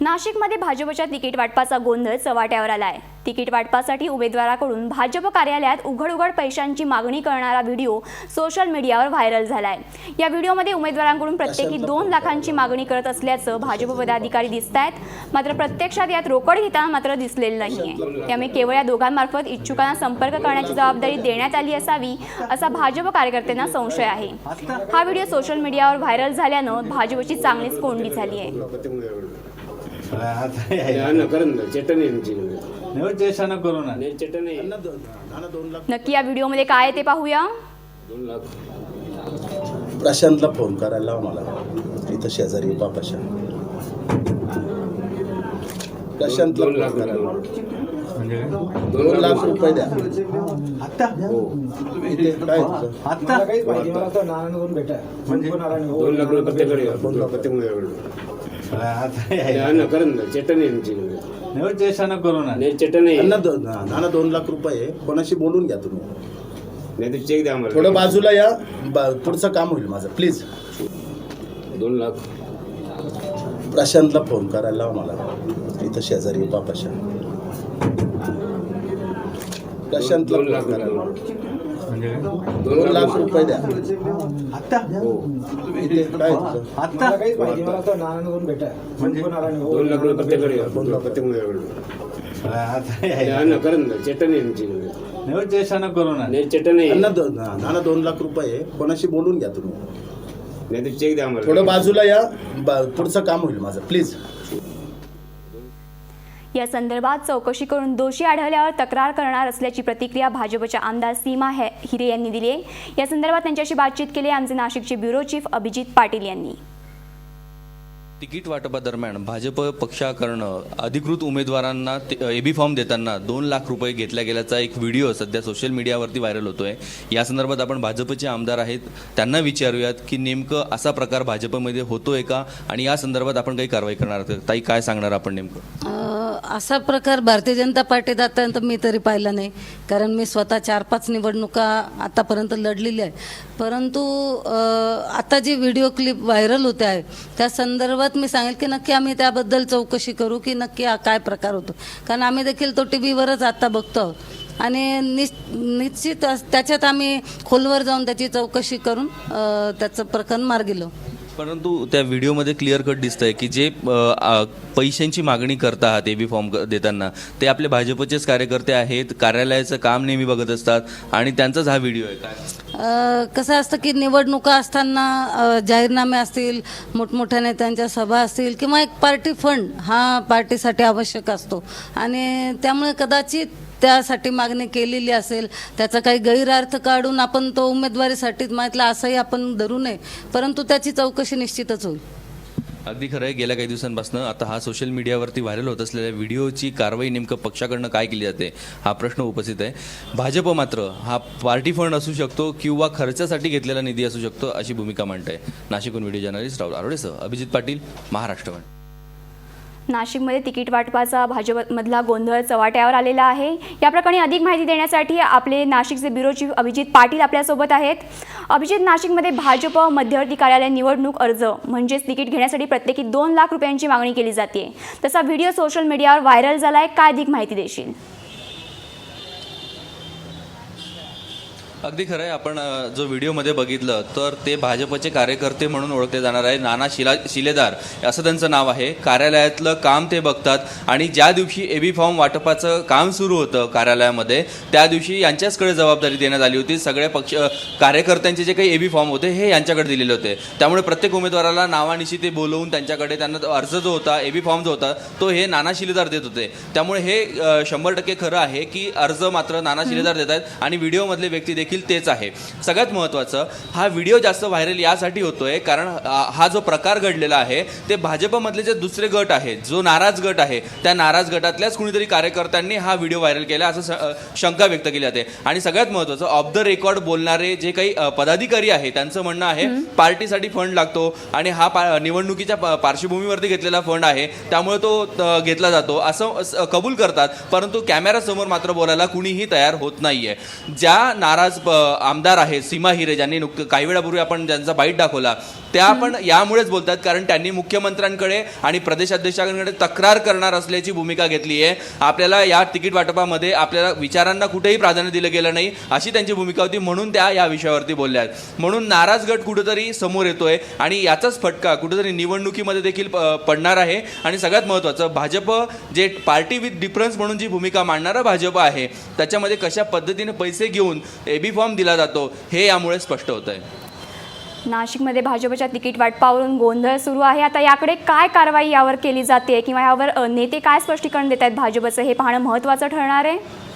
नाशिकमध्ये भाजपच्या तिकीट वाटपाचा गोंधळ चव्हाट्यावर आलाय. तिकीट वाटपासाठी उमेदवाराकडून भाजप कार्यालयात उघड उघड पैशांची मागणी करणारा व्हिडिओ सोशल मीडियावर व्हायरल झालाय. या व्हिडिओमध्ये उमेदवारांकडून प्रत्येकी दोन लाखांची मागणी करत असल्याचं भाजप पदाधिकारी दिसत आहेत मात्र प्रत्यक्षात यात रोकड घेताना मात्र दिसलेलं नाहीये. त्यामुळे केवळ या दोघांमार्फत इच्छुकांना संपर्क करण्याची जबाबदारी देण्यात आली असावी असा भाजप कार्यकर्त्यांना संशय आहे. हा व्हिडिओ सोशल मीडियावर व्हायरल झाल्यानं भाजपची चांगलीच कोंडी झाली आहे नक्की या व्हिडिओमध्ये काय आहे ते पाहूया. प्रशांतला फोन करायला लाव मला. इथं शेजारी प्रशांत प्रशांतला दोन फोन लाख करायला लाव. म्हणजे काय? दोन लाख रुपये द्या. आत्ता? काय मला काहीच मला तो नारायण भेटा. म्हणजे? हो. दोन लाख रुपये. चटणी देशानं करू ना चटणी अण्णा दो- नाना दोन लाख रुपये कोणाशी बोलून घ्या तुम्ही. नाही तर चेक द्या आम्हाला. थोडं बाजूला या. बा- पुढचं काम होईल माझं. प्लीज दोन लाख. प्रशांतला फोन करायला लाव मला. इथं शेजारी प्रशांत प्रशांतला दोन फोन लाख करायला लाव. म्हणजे काय दोन लाख रुपये द्या. आत्ता? इथे काय तुझं? आत्ता? काहीच माहिती मला भेटा. म्हणजे? नारायण हो. दोन लाख रुपये प्रत्येकडे प्रत्येक मुलाकडे चटणी देशानं करू ना. अण्णा दो- नाना दोन लाख रुपये कोणाशी बोलून घ्या तुम्ही. नाही तर चेक द्या आम्हाला. थोडं बाजूला या. बा- पुढचं काम होईल माझं. प्लीज या संदर्भात चौकशी करून दोषी आढळल्यावर तक्रार करणार असल्याची प्रतिक्रिया भाजपच्या आमदार सीमा हे- हिरे यांनी दिली आहे. या संदर्भात त्यांच्याशी बातचीत केली आहे आमचे नाशिकचे ब्युरो चीफ अभिजित पाटील यांनी. तिकीट वाटपादरम्यान भाजप पक्षाकडनं अधिकृत उमेदवारांना ए बी फॉर्म देताना दोन लाख रुपये घेतल्या गेल्याचा एक व्हिडिओ सध्या सोशल मीडियावरती व्हायरल होतोय. या संदर्भात आपण भाजपचे आमदार आहेत त्यांना विचारूयात की नेमकं असा प्रकार भाजपमध्ये होतोय का? आणि या संदर्भात आपण काही कारवाई करणार आहोत. ताई काय सांगणार आपण नेमकं? असा प्रकार भारतीय जनता पार्टीत आतापर्यंत मी तरी पाहिला नाही. कारण मी स्वतः चार पाच निवडणुका आतापर्यंत लढलेली आहे. परंतु आता जी व्हिडिओ क्लिप व्हायरल होते आहे त्या संदर्भात मी सांगेल की नक्की आम्ही त्याबद्दल चौकशी करू की नक्की हा काय प्रकार होतो. कारण आम्ही देखील तो टी व्हीवरच आता बघतो आहोत. आणि निश निश्चित त्याच्यात आम्ही खोलवर जाऊन त्याची चौकशी करून त्याचं प्रकरण मार्गी लावू. परंतु त्या व्हिडिओमध्ये क्लिअर कट दिसतंय की जे पैशांची मागणी करत आहात ए बी फॉर्म देताना ते आपले भाजपचेच कार्यकर्ते आहेत कार्यालयाचं काम नेहमी बघत असतात आणि त्यांचाच हा व्हिडिओ आहे. काय? कसं असतं की निवडणुका असताना जाहीरनामे असतील मोठमोठ्या नेत्यांच्या सभा असतील किंवा एक पार्टी फंड हा पार्टीसाठी आवश्यक असतो. आणि त्यामुळे कदाचित त्यासाठी मागणी केलेली असेल त्याचा काही गैरअर्थ काढून आपण तो उमेदवारीसाठीच मागितला असंही आपण धरू नये परंतु त्याची चौकशी निश्चितच होईल. अगदी खरं आहे गेल्या काही दिवसांपासून आता हा सोशल मीडियावरती व्हायरल होत असलेल्या व्हिडिओची कारवाई नेमकं पक्षाकडनं काय केली जाते हा प्रश्न उपस्थित आहे. भाजप मात्र हा पार्टी फंड असू शकतो किंवा खर्चासाठी घेतलेला निधी असू शकतो अशी भूमिका मांडत आहे नाशिकहून व्हिडिओ जर्नलिस्ट राहुल आरोडेसह अभिजित पाटील महाराष्ट्र नाशिकमध्ये तिकीट वाटपाचा भाजपमधला गोंधळ चव्हाट्यावर आलेला आहे. या प्रकरणी अधिक माहिती देण्यासाठी आपले नाशिकचे ब्युरो चीफ अभिजित पाटील आपल्यासोबत आहेत. अभिजित नाशिकमध्ये भाजप मध्यवर्ती कार्यालय निवडणूक अर्ज म्हणजेच तिकीट घेण्यासाठी प्रत्येकी दोन लाख रुपयांची मागणी केली जाते तसा व्हिडिओ सोशल मीडियावर व्हायरल झाला आहे काय अधिक माहिती देशील? अगदी खरं आहे आपण जो व्हिडिओमध्ये बघितलं तर ते भाजपचे कार्यकर्ते म्हणून ओळखले जाणार आहे नाना शिला शिलेदार असं त्यांचं नाव आहे. कार्यालयातलं काम ते बघतात आणि ज्या दिवशी ए बी फॉर्म वाटपाचं काम सुरू होतं कार्यालयामध्ये त्या दिवशी यांच्याचकडे जबाबदारी देण्यात आली होती. सगळ्या पक्ष कार्यकर्त्यांचे जे काही ए बी फॉर्म होते हे यांच्याकडे दिलेले होते. त्यामुळे प्रत्येक उमेदवाराला नावानिशी ते बोलवून त्यांच्याकडे त्यांना अर्ज जो होता ए बी फॉर्म जो होता तो हे नाना शिलेदार देत होते. त्यामुळे हे शंभर टक्के खरं आहे की अर्ज मात्र नाना शिलेदार देत आहेत आणि व्हिडिओमधले व्यक्ती देखील तेच आहे. सगळ्यात महत्त्वाचं हा व्हिडिओ जास्त व्हायरल यासाठी होतोय कारण हा जो प्रकार घडलेला आहे ते भाजपमधले जे दुसरे गट आहेत जो नाराज गट आहे त्या नाराज गटातल्याच कुणीतरी कार्यकर्त्यांनी हा व्हिडिओ व्हायरल केला असं शंका व्यक्त केली जाते. आणि सगळ्यात महत्त्वाचं ऑफ द रेकॉर्ड बोलणारे जे काही पदाधिकारी आहे त्यांचं म्हणणं आहे पार्टीसाठी फंड लागतो आणि हा निवडणुकीच्या पार्श्वभूमीवरती घेतलेला फंड आहे त्यामुळे तो घेतला जातो असं अस- कबूल करतात परंतु कॅमेरासमोर मात्र बोलायला कुणीही तयार होत नाहीये. ज्या नाराज प- आमदार आहेत सीमा हिरे ज्यांनी नुक काही वेळापूर्वी आपण ज्यांचा बाईट दाखवला त्या पण यामुळेच बोलतात कारण त्यांनी मुख्यमंत्र्यांकडे आणि प्रदेशाध्यक्षांकडे तक्रार करणार असल्याची भूमिका घेतली आहे. आपल्याला या तिकीट वाटपामध्ये आपल्याला विचारांना कुठेही प्राधान्य दिलं गेलं नाही अशी त्यांची भूमिका होती म्हणून त्या या विषयावरती बोलल्या आहेत. म्हणून नाराज गट कुठेतरी समोर येतोय आणि याचाच फटका कुठेतरी निवडणुकीमध्ये देखील पडणार आहे. आणि सगळ्यात महत्त्वाचं भाजप जे पार्टी विथ डिफरन्स म्हणून जी भूमिका मांडणारा भाजप आहे त्याच्यामध्ये कशा पद्धतीने पैसे घेऊन एबी फॉर्म दिला जातो हे यामुळे स्पष्ट होत आहे नाशिकमध्ये भाजपच्या तिकीट वाटपावरून गोंधळ सुरू आहे. आता याकडे काय कारवाई यावर केली जाते किंवा यावर नेते काय स्पष्टीकरण देत आहेत भाजपचं? हे पाहणं महत्त्वाचं ठरणार आहे.